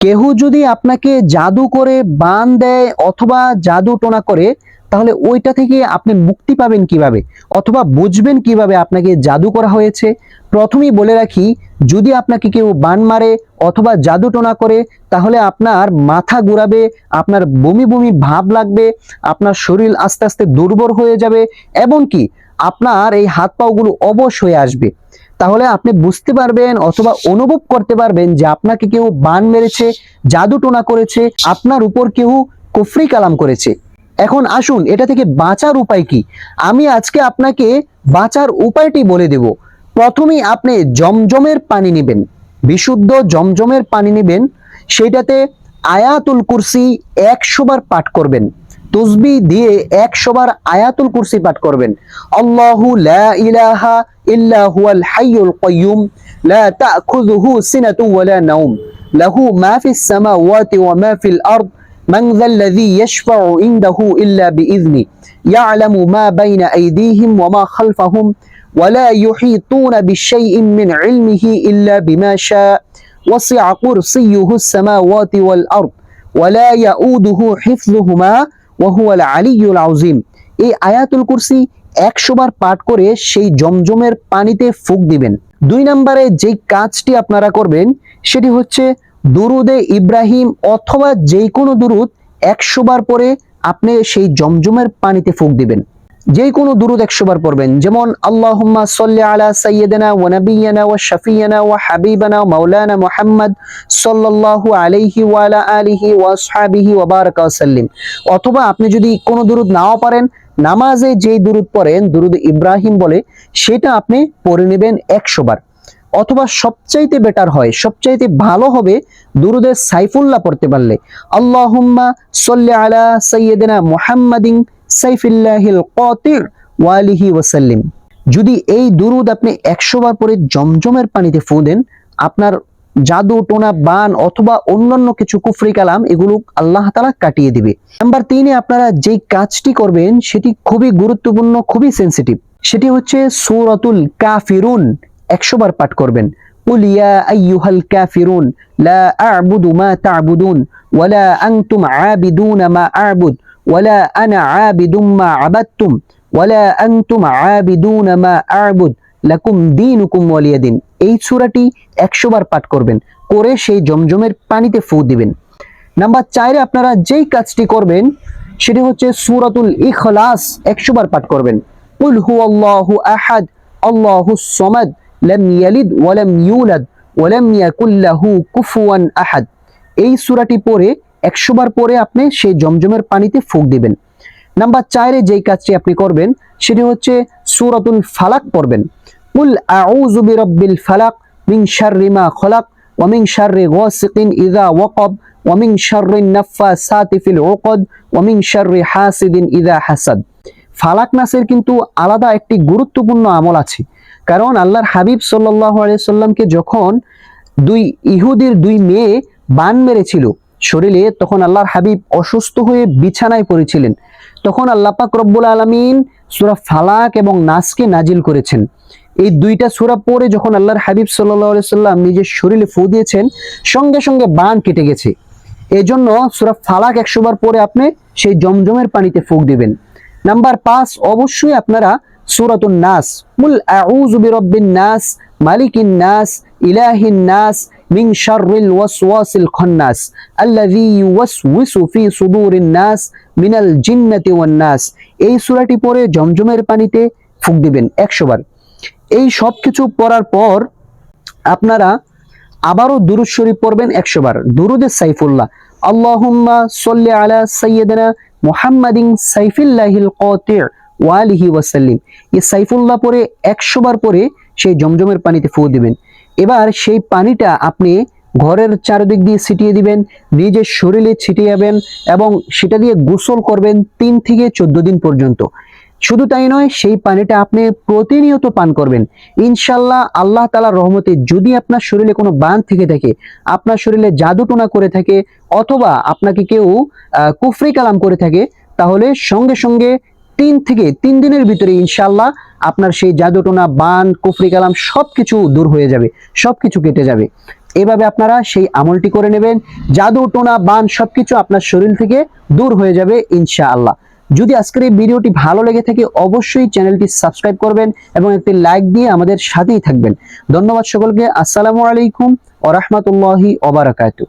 কেহ যদি আপনাকে জাদু করে বান দেয় অথবা জাদু টোনা করে, তাহলে ওইটা থেকে আপনি মুক্তি পাবেন কীভাবে? অথবা বুঝবেন কীভাবে আপনাকে জাদু করা হয়েছে? প্রথমেই বলে রাখি, যদি আপনাকে কেউ বান মারে অথবা জাদু টোনা করে, তাহলে আপনার মাথা ঘুরাবে, আপনার বমি বমি ভাব লাগবে, আপনার শরীর আস্তে আস্তে দুর্বল হয়ে যাবে এবং কি আপনার এই হাত পাগুলো অবশ হয়ে আসবে। তাহলে আপনি বুঝতে পারবেন অথবা অনুভব করতে পারবেন যে আপনাকে কেউ বান মেরেছে, জাদু টোনা করেছে, আপনার উপর কেউ কুফরি কালাম করেছে। এখন আসুন, এটা থেকে বাঁচার উপায় কি? আমি আজকে আপনাকে বাঁচার উপায়টি বলে দেব। প্রথমেই আপনি জমজমের পানি নেবেন, বিশুদ্ধ জমজমের পানি নেবেন, সেটাতে আয়াতুল কুরসি একশো বার পাঠ করবেন। তসবি দিয়ে একশো বার আয়াতুল কুরসি পাঠ করবেন আল্লাহু লা ইলাহা ইল্লা হুয়াল হাইয়ুল কাইয়ুম লা তাখুযুহু সিনাতু ওয়ালা নাওম লাহু মা ফিস সামাওয়াতি ওয়া মা ফিল আরদ من ذا الذي يشفع عنده إلا بإذنه يعلم ما بين أيديهم وما خلفهم ولا يحيطون بشيء من علمه إلا بما شاء وسع كرسيه السماوات والأرض ولا يؤوده حفظهما ওহু আল আলিউল আউজিম এই আয়াতুল কুরসি একশোবার পাঠ করে সেই জমজমের পানিতে ফুক দিবেন। দুই নম্বরে যেই কাজটি আপনারা করবেন, সেটি হচ্ছে দুরুদে ইব্রাহিম অথবা যে কোনো দুরুদ একশোবার পরে আপনি সেই জমজমের পানিতে ফুক দিবেন। যে কোনো দুরুদ একশোবার পড়বেন। যেমন, আল্লাহুম্মা সাল্লি আলা সাইয়্যিদিনা ওয়া নাবিয়্যিনা ওয়া শাফিয়্যিনা ওয়া হাবিবানা মাওলানা মুহাম্মদ সাল্লাল্লাহু আলাইহি ওয়া আলা আলিহি ওয়া আসহাবিহি ওয়া বারাকা ওয়া অথবা আপনি যদি কোনো দুরুদ নাও পারেন নামাজে যেই দুরুদ পড়েন, দুরুদ ইব্রাহিম বলে, সেটা আপনি পড়ে নেবেন একশোবার অথবা সবচাইতে বেটার হয়, সবচাইতে ভালো হবে দুরুদের সাইফুল্লাহ পড়তে পারলে, আল্লাহুম্মা সাল্লি আলা সাইয়্যিদিনা মুহাম্মাদিন সাইফিল্লাহিল কাতির ওয়ালিহি ওয়াসাল্লিম যদি এই দুরুদ আপনি একশো বার পরে জমজমের পানিতে ফু দেন আপনার জাদু টোনা বান অথবা অন্যান্য কিছু কুফরি কালাম এগুলো আল্লাহ তালা কাটিয়ে দিবে নাম্বার তিনে আপনারা যেই কাজটি করবেন সেটি খুবই গুরুত্বপূর্ণ খুবই সেন্সিটিভ সেটি হচ্ছে সূরাতুল কাফিরুন একশো বার পাঠ করবেন قل يا أيها الكافرون لا أعبد ما تعبدون ولا أنتم عابدون ما أعبد ওয়ালা আনা আবিদুম মা আবাদতুম ওয়ালা আনতুম আবিদুন মা আবুদ লাকুম দীনুকুম ওয়ালিয়া দিন এই সূরাটি 100 বার পাঠ করবেন, করে সেই জমজমের পানিতে ফু দিবেন। নাম্বার চারে আপনারা যেই কাজটি করবেন, সেটি হচ্ছে সুরাতুল ইখলাস 100 বার পাঠ করবেন। কুল হুয়াল্লাহু আহাদ আল্লাহুস সামাদ, লাম ইয়ালিদ ওয়া লাম ইউলাদ, ওয়া লাম ইয়াকুল লাহু কুফুয়ান আহাদ। এই সূরাটি পড়ে একশো বার পরে আপনি সেই জমজমের পানিতে ফুক দিবেন। নাম্বার চারে যেই কাজটি আপনি করবেন, সেটি হচ্ছে সূরাতুল ফালাক পড়বেন। কুল আউযু বিরাব্বিল ফালাক মিন শাররি মা খলাক ওয়া মিন শাররি গাসিকিন ইযা ওয়াকাব ওয়া মিন শাররি নাফাসাতি ফিল উকদ ওয়া মিন শাররি হাসিদিন ইযা হাসাদ। ফালাক নাসের কিন্তু আলাদা একটি গুরুত্বপূর্ণ আমল আছে। কারণ আল্লাহর হাবিব সাল্লাল্লাহু আলাইহি সাল্লামকে যখন দুই ইহুদির দুই মেয়ে বান মেরেছিল শরীরে তখন আল্লাহর হাবিব অসুস্থ হয়ে বিছানায় পড়েছিলেন। তখন আল্লাহ পাক রব্বুল আলমিন সুরা ফালাক এবং নাসকে নাজিল করেছেন। এই দুইটা সুরা পরে যখন আল্লাহর হাবিব সাল্লাহ সাল্লাম নিজের শরীরে ফু দিয়েছেন, সঙ্গে সঙ্গে বান কেটে গেছে। এই জন্য সুরা ফালাক একশো বার পরে আপনি সেই জমজমের পানিতে ফুক দিবেন। নাম্বার পাঁচ, অবশ্যই আপনারা সুরাতুন নাস মুল আউযু বিরাব্বিন নাস, মালিকিন নাস, ইলাহিন নাস মিন শাররিল ওয়াসওয়াসিল খান্নাস আল্লাযী ইউওয়াসওয়িসু ফি সুদুরিন নাস মিনাল জিন্নাতি ওয়ান নাস। এই সূরাটি পড়ে জমজমের পানিতে ফুক দিবেন 100 বার। এই সব কিছু পড়ার পর আপনারা আবারও দুরুদ শরীফ পড়বেন 100 বার। দুরুদে সাইফুল্লাহ। আল্লাহুম্মা সাল্লি আলা সাইয়্যিদিনা মুহাম্মাদিন সাইফিল্লাহিল কাতি' ওয়ালিহি ওয়াসাল্লিম। এই সাইফুল্লাহ পরে একশো বার পরে সেই জমজমের পানিতে ফু দিবেন। এবার সেই পানিটা আপনি ঘরের চারিদিক দিয়ে ছিটিয়ে দিবেন, নিজের শরীরে ছিটিয়ে যাবেন এবং সেটা দিয়ে গোসল করবেন তিন থেকে চোদ্দ দিন পর্যন্ত। শুধু তাই নয়, সেই পানিটা আপনি প্রতিনিয়ত পান করবেন। ইনশাল্লাহ আল্লাহ তালার রহমতে যদি আপনার শরীরে কোনো বান থেকে থাকে, আপনার শরীরে জাদুটোনা করে থাকে অথবা আপনাকে কেউ কুফরি কালাম করে থাকে, তাহলে সঙ্গে সঙ্গে তিন থেকে তিন দিনের ভিতরে ইনশাল্লাহ আপনার সেই জাদুটোনা, বান, কুফরি কালাম সবকিছু দূর হয়ে যাবে, সবকিছু কেটে যাবে। এভাবে আপনারা সেই আমলটি করে নেবেন। জাদু টোনা বান সবকিছু আপনার শরীর থেকে দূর হয়ে যাবে ইনশাআল্লাহ। যদি আজকের এই ভিডিওটি ভালো লেগে থাকে, অবশ্যই চ্যানেলটি সাবস্ক্রাইব করবেন এবং একটি লাইক দিয়ে আমাদের সাথেই থাকবেন। ধন্যবাদ সকলকে। আসসালামু আলাইকুম ওরহমতুল্লাহি ওবারাকাতু